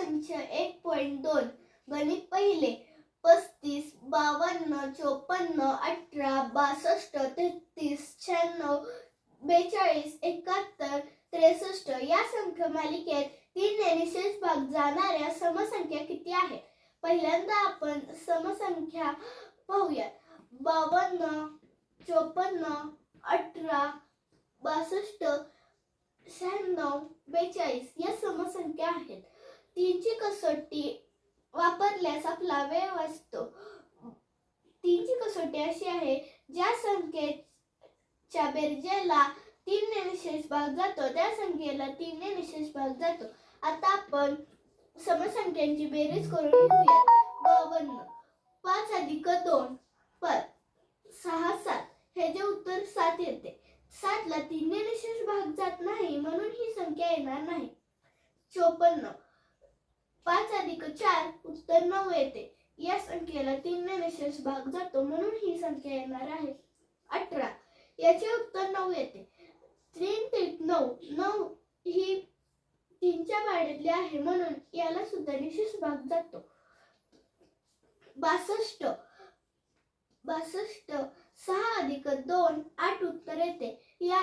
संच एक पॉईंट दोन. गणित पहिले पस्तीस बावन्न चोपन्न अठरा बासष्ट तेहतीस शहाण्णव बेचाळीस एकाहत्तर त्रेसष्ट या संख्या मालिकेत तीन निशेष भाग जाणाऱ्या समसंख्या किती आहेत? पहिल्यांदा आपण समसंख्या पाहूयात. बावन्न चोपन्न अठरा बासष्ट शहाण्णव बेचाळीस या समसंख्या आहेत. तीनची कसोटी वापरल्यास आपला वेळ वाचतो. तीनची कसोटी अशी आहे ज्या संख्येच्या बेरजेला तीनने विशेष भाग जातो त्या संख्येला तीनने विशेष भाग जातो. आता आपण समसंख्यांची बेरीज करून घेऊया. बावन्न पाच अधिक दोन पर सहा सात. हे जे उत्तर सात येते. सातला तीनने विशेष निशेष भाग जात नाही म्हणून ही संख्या येणार नाही. चोपन्न पाच अधिक चार उत्तर नऊ येते. या संख्येला तीन विशेष निशेष भाग जातो म्हणून ही संख्या येणार आहे अठरा. याचे उत्तर नऊ येते. तीन ते नऊ नऊ ही तीनच्या पाड्यातली आहे म्हणून याला सुद्धा निशेष भाग जातो. बासष्ट बासष्ट सहा अधिक दोन आठ उत्तर येते. या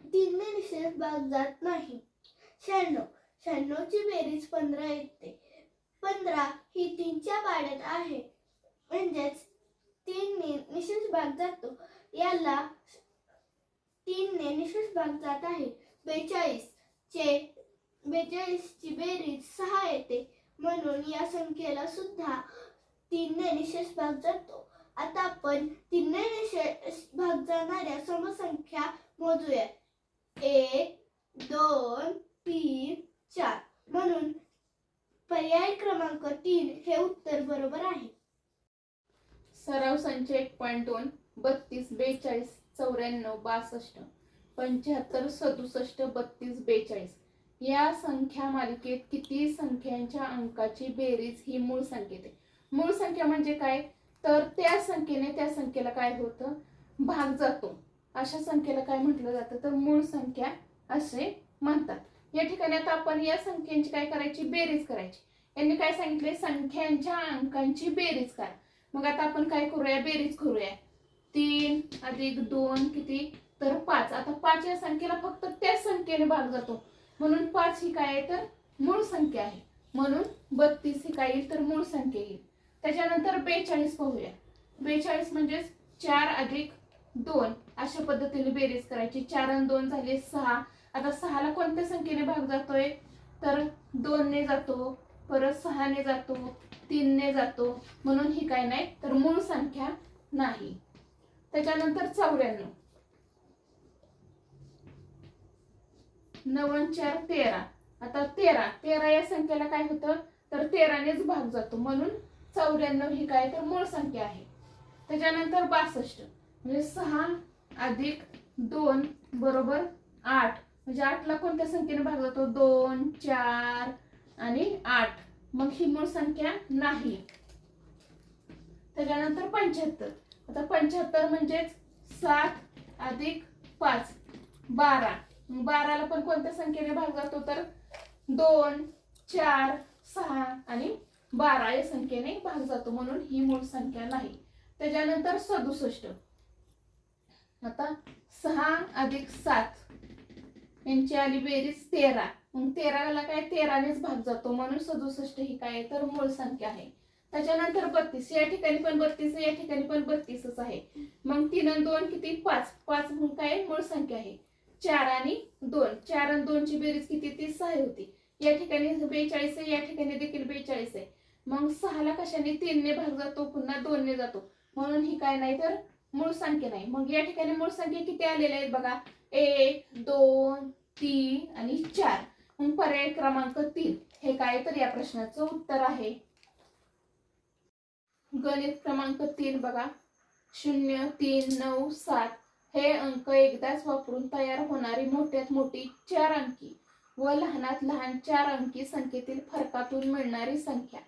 तीनने निशेष भाग जात नाही. शहाण्णव शहाण्णवची बेरीज पंधरा येते. पंधरा ही तीनच्या पाड्यात आहे. म्हणजेच तीनने निशेष भाग जातो. याला तीनने निशेष भाग जात आहे. बेचाळीस चे बेचाळीसची बेरीज सहा येते. म्हणून या संख्येला सुद्धा तीनने निशेष भाग जातो. आता आपण तीनने निशेष भाग जाणाऱ्या समसंख्या मोजूया. एक दोन तीन चार. म्हणून पर्याय क्रमांक तीन हे उत्तर बरोबर आहे. सराव संच एक पॉईंट दोन बत्तीस बेचाळीस चौऱ्याण्णव बासष्ट पंच्याहत्तर सदुसष्ट बत्तीस बेचाळीस. या संख्या मालिकेत किती संख्यांच्या अंकाची बेरीज ही मूळ संख्येत आहे. मूळ संख्या म्हणजे काय? तर त्या संख्येने त्या संख्येला काय होतं? भाग जातो. अशा संख्येला काय म्हटलं जातं? तर मूळ संख्या असे म्हणतात. या ठिकाणी आता आपण या संख्यांची काय करायची? बेरीज करायची. यांनी काय सांगितले संख्यांच्या अंकांची बेरीज करा. मग आता आपण काय करूया? बेरीज करूया. तीन अधिक दोन किती? तर पाच. आता पाच या संख्येला फक्त त्याच संख्येने भाग जातो. म्हणून पाच ही काय आहे? तर मूळ संख्या आहे. म्हणून बत्तीस ही काय येईल? तर मूळ संख्या येईल. त्याच्यानंतर बेचाळीस पाहूया. बेचाळीस म्हणजेच चार अधिक दोन. अशा पद्धतीने बेरीज करायची. चार आणि दोन झाले सहा. आता सहाला कोणत्या संख्येने भाग जातोय? तर दोनने जातो परत सहाने जातो तीनने जातो. म्हणून ही काय नाही तर मूळ संख्या नाही. त्याच्यानंतर चौऱ्याण्णव. नवन चार तेरा. आता तेरा तेरा या संख्येला काय होतं? तर तेरानेच भाग जातो. म्हणून चौऱ्याण्णव ही काय? तर मूळ संख्या आहे. त्याच्यानंतर बासष्ट. म्हणजे सहा अधिक दोन बरोबर आठ. म्हणजे आठला कोणत्या संख्येने भाग जातो दोन चार आणि आठ. मग ही मूळ संख्या नाही. त्याच्यानंतर पंच्याहत्तर. आता पंच्याहत्तर म्हणजेच सात अधिक पाच. बारा. बाराला पण कोणत्या संख्येने भाग जातो तर दोन चार सहा आणि बारा या संख्येने भाग जातो म्हणून ही मूळ संख्या नाही. त्याच्यानंतर सदुसष्ट. आता सहा अधिक सात. यांची आली बेरीज तेरा. मग तेराला काय? तेरानेच भाग जातो. म्हणून सदुसष्ट ही काय आहे? तर मूळ संख्या आहे. त्याच्यानंतर बत्तीस. या ठिकाणी पण बत्तीस या ठिकाणी पण बत्तीसच आहे. मग तीन आणि दोन किती? पाच. पाच म्हणून काय? मूळ संख्या आहे. चार आणि दोन. चार आणि दोनची बेरीज किती? ती सहा होती. या ठिकाणी बेचाळीस आहे या ठिकाणी देखील बेचाळीस आहे. मग सहाला कशाने? तीनने भाग जातो पुन्हा दोनने जातो. म्हणून ही काय नाही तर मूळ संख्या नाही. मग या ठिकाणी मूळ संख्या किती आलेल्या आहेत बघा? एक दोन तीन आणि चार. मग पर्याय क्रमांक तीन. हे काय तर या प्रश्नाचं उत्तर आहे. गणित क्रमांक तीन बघा. शून्य तीन नऊ सात. हे अंक एकदाच वापरून तयार होणारी मोठ्यात मोठी चार अंकी व लहानात लहान चार अंकी संख्येतील फरकातून मिळणारी संख्या.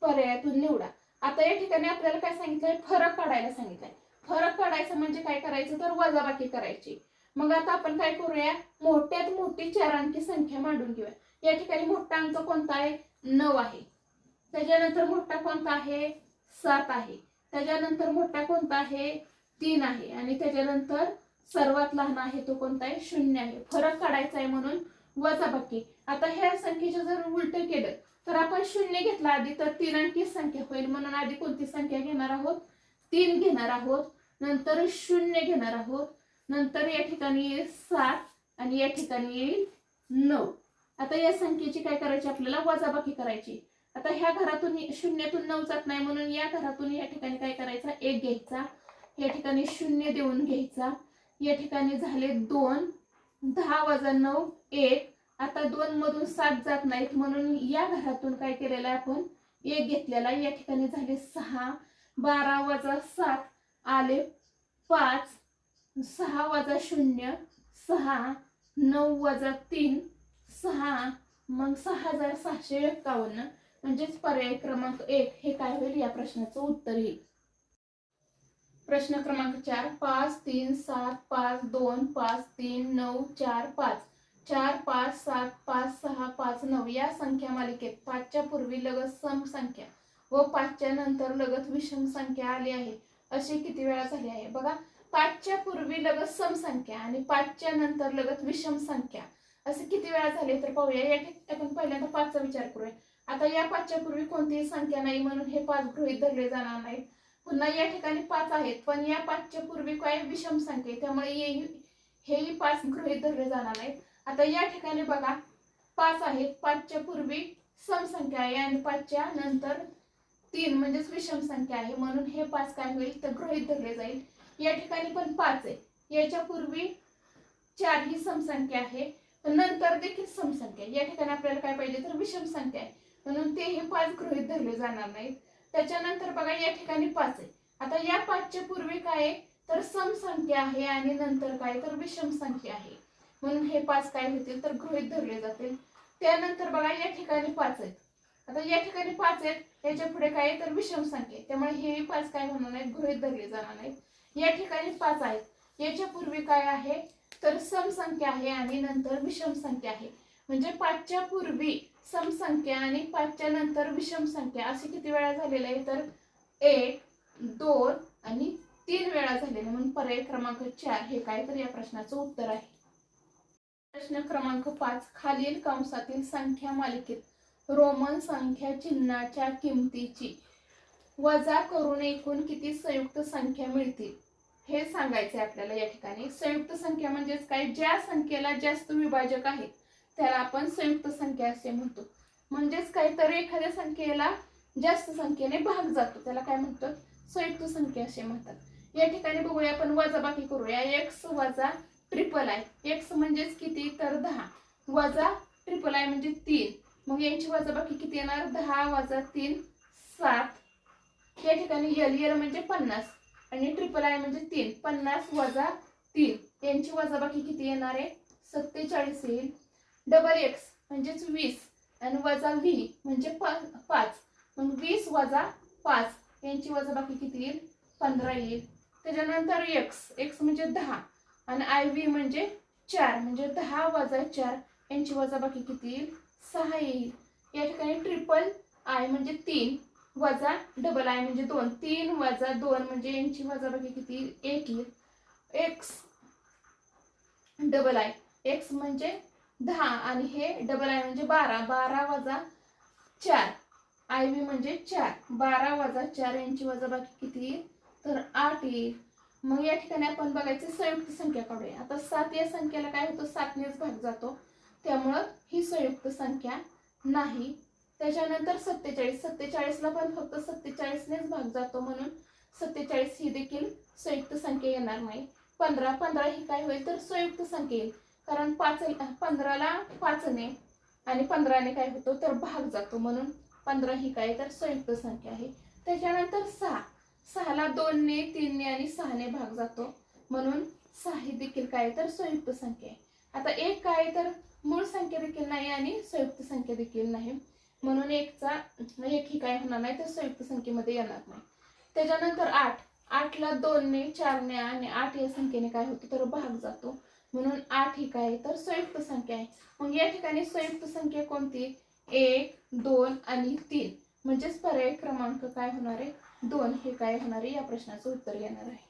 पर्यायातून निवडा. आता या ठिकाणी आपल्याला काय सांगितलंय? फरक काढायला सांगितलंय. फरक काढायचं म्हणजे काय करायचं? तर वजाबाकी करायची. मग आता आपण काय करूया? मोठ्यात मोठी चार अंकी संख्या मांडून घेऊया. या ठिकाणी मोठा अंक कोणता आहे? नऊ आहे. त्याच्यानंतर मोठा कोणता आहे? सात आहे. त्याच्यानंतर मोठा कोणता आहे? तीन आहे. आणि त्याच्यानंतर सर्वात लहान आहे तो कोणता आहे? शून्य आहे. फरक काढायचा आहे म्हणून वजाबाकी आता ह्या संख्येचं जर उलट केलं तर आपण शून्य घेतला आधी तर तीन अंकी संख्या होईल. म्हणून आधी कोणती संख्या घेणार आहोत? तीन घेणार आहोत. नंतर शून्य घेणार आहोत. नंतर या ठिकाणी येईल सात आणि या ठिकाणी येईल नऊ. आता या संख्येची काय करायची? आपल्याला वजाबाकी करायची. आता ह्या घरातून शून्यातून नऊ जात नाही म्हणून या घरातून या ठिकाणी काय करायचा? एक घ्यायचा. या ठिकाणी शून्य देऊन घ्यायचा. या ठिकाणी झाले दोन. दहा वजा नऊ एक. आता दोन मधून सात जात नाहीत म्हणून या घरातून काय केलेलं आहे आपण? एक घेतलेला या ठिकाणी झाले सहा. बारा वजा सात आले पाच. सहा वजा शून्य सहा नऊ वजा तीन सहा मग सहा हजार सहाशे एक्कावन्न म्हणजेच पर्याय क्रमांक एक. हे काय होईल? या प्रश्नाचं उत्तर येईल. प्रश्न क्रमांक चार. पाच तीन सात पाच दोन पाच तीन नऊ चार पाच. चार पाच सात पाच सहा पाच नऊ. या संख्या मालिकेत पाचच्या पूर्वी लगत सम संख्या व पाचच्या नंतर लगत विषम संख्या आली आहे. असे किती वेळा झाले आहे? बघा पाचच्या पूर्वी लगत सम संख्या आणि पाचच्या नंतर लगत विषम संख्या. असे किती वेळा झाले तर पाहूया. या ठिकाणी आपण पहिल्यांदा पाचचा विचार करूया. आता या पाचच्या पूर्वी कोणतीही संख्या नाही म्हणून हे पाच गृहीत धरले जाणार नाहीत. पुन्हा या ठिकाणी पाच आहेत पण या पाचच्या पूर्वी काय विषम संख्या आहे? त्यामुळे हे- हेही पाच गृहीत धरले जाणार नाहीत. आता या ठिकाणी बघा. पाच आहेत. पाचच्या पूर्वी सम संख्या आहे आणि पाचच्या नंतर तीन म्हणजेच विषम संख्या आहे. म्हणून हे पाच काय होईल? तर गृहीत धरले जाईल. या ठिकाणी पण पाच आहे. याच्या पूर्वी चार ही समसंख्या आहे. नंतर देखील समसंख्या या ठिकाणी आपल्याला काय पाहिजे तर विषम संख्या आहे. म्हणून ते हे पाच गृहित धरले जाणार नाहीत. त्याच्यानंतर बघा या ठिकाणी पाच आहे. आता या पाचच्या पूर्वी काय आहे? तर समसंख्या आहे आणि नंतर काय? तर विषम संख्या आहे. म्हणून हे पाच काय होतील तर गृहित धरले जातील. त्यानंतर बघा या ठिकाणी पाच आहेत. आता या ठिकाणी पाच आहेत. याच्यापुढे काय आहे? तर विषम संख्या त्यामुळे हे पाच काय होणार नाहीत? गृहित धरले जाणार नाहीत. या ठिकाणी पाच आहेत. याच्या पूर्वी काय आहे? तर समसंख्या आहे आणि नंतर विषम संख्या आहे. म्हणजे पाचच्या पूर्वी समसंख्या आणि पाचच्या नंतर विषम संख्या असे किती वेळा झालेलं आहे? तर एक दोन आणि तीन वेळा झालेले. म्हणून पर्याय क्रमांक चार हे काय तर या प्रश्नाचं उत्तर आहे. प्रश्न क्रमांक पाच खालील कंसातील संख्या मालिकेत रोमन संख्या चिन्हाच्या किमतीची. वजा करून एकूण किती संयुक्त संख्या मिळतील? हे सांगायचे आपल्याला या ठिकाणी. संयुक्त संख्या म्हणजेच काय? ज्या संख्येला जास्त विभाजक आहेत त्याला आपण संयुक्त संख्या असे म्हणतो. म्हणजेच काय? तर एखाद्या संख्येला जास्त संख्येने भाग जातो. त्याला काय म्हणतो संयुक्त संख्या असे म्हणतात. या ठिकाणी बघूया आपण वजाबाकी करूया. एक्स वजा ट्रिपल आय एक्स म्हणजेच किती? तर दहा. वजा ट्रिपल आय म्हणजे तीन. मग यांची वजाबाकी किती येणार? दहा वजा तीन सात. या ठिकाणी यल यल म्हणजे पन्नास आणि ट्रिपल आय म्हणजे तीन. पन्नास वजा तीन. यांची वजाबाकी किती येणार आहे? सत्तेचाळीस येईल. डबल एक्स म्हणजेच वीस आणि वजा व्ही म्हणजे प- पाच. मग वीस वजा पाच. यांची वजाबाकी किती येईल? पंधरा येईल. त्याच्यानंतर एक्स एक्स म्हणजे दहा आणि आय व्ही म्हणजे चार. म्हणजे दहा वजा चार. यांची वजाबाकी किती येईल? सहा येईल. या ठिकाणी ट्रिपल आय म्हणजे तीन. वजा डबल आय म्हणजे दोन. तीन वजा दोन म्हणजे यांची वजाबाकी किती? एक. येईल एक्स डबल आय एक्स म्हणजे दहा आणि हे डबल आय म्हणजे बारा. बारा वजा चार. आय व्ही म्हणजे चार. बारा वजा चार यांची वजाबाकी किती? येईल तर आठ येईल मग या ठिकाणी आपण बघायचं संयुक्त संख्या काढूया. आता सात या संख्येला काय होतं? सातनेच भाग जातो. त्यामुळं ही संयुक्त संख्या नाही. त्याच्यानंतर सत्तेचाळीस सत्तेचाळीसला पण फक्त सत्तेचाळीसनेच भाग जातो म्हणून सत्तेचाळीस ही देखील संयुक्त संख्या येणार नाही. पंधरा पंधरा ही काय होईल तर संयुक्त संख्या येईल. कारण पाच पंधराला पाचने आणि पंधराने काय होतो तर भाग जातो म्हणून पंधरा ही काय तर संयुक्त संख्या आहे. त्याच्यानंतर सहा. सहाला दोनने तीनने आणि सहाने भाग जातो म्हणून सहा ही देखील काय तर संयुक्त संख्या आहे. आता एक काय तर मूळ संख्या देखील नाही आणि संयुक्त संख्या देखील नाही. म्हणून एकचा म्हणजे एक ही काय होणार नाही तर संयुक्त संख्येमध्ये येणार नाही. त्याच्यानंतर आठ. आठला दोनने चारने आणि आठ या संख्येने काय होतं तर भाग जातो. म्हणून आठ ही काय आहे? तर संयुक्त संख्या आहे. मग या ठिकाणी संयुक्त संख्या कोणती? एक दोन आणि तीन. म्हणजेच पर्याय क्रमांक काय होणार आहे? दोन हे काय होणार आहे? या प्रश्नाचं उत्तर येणार आहे.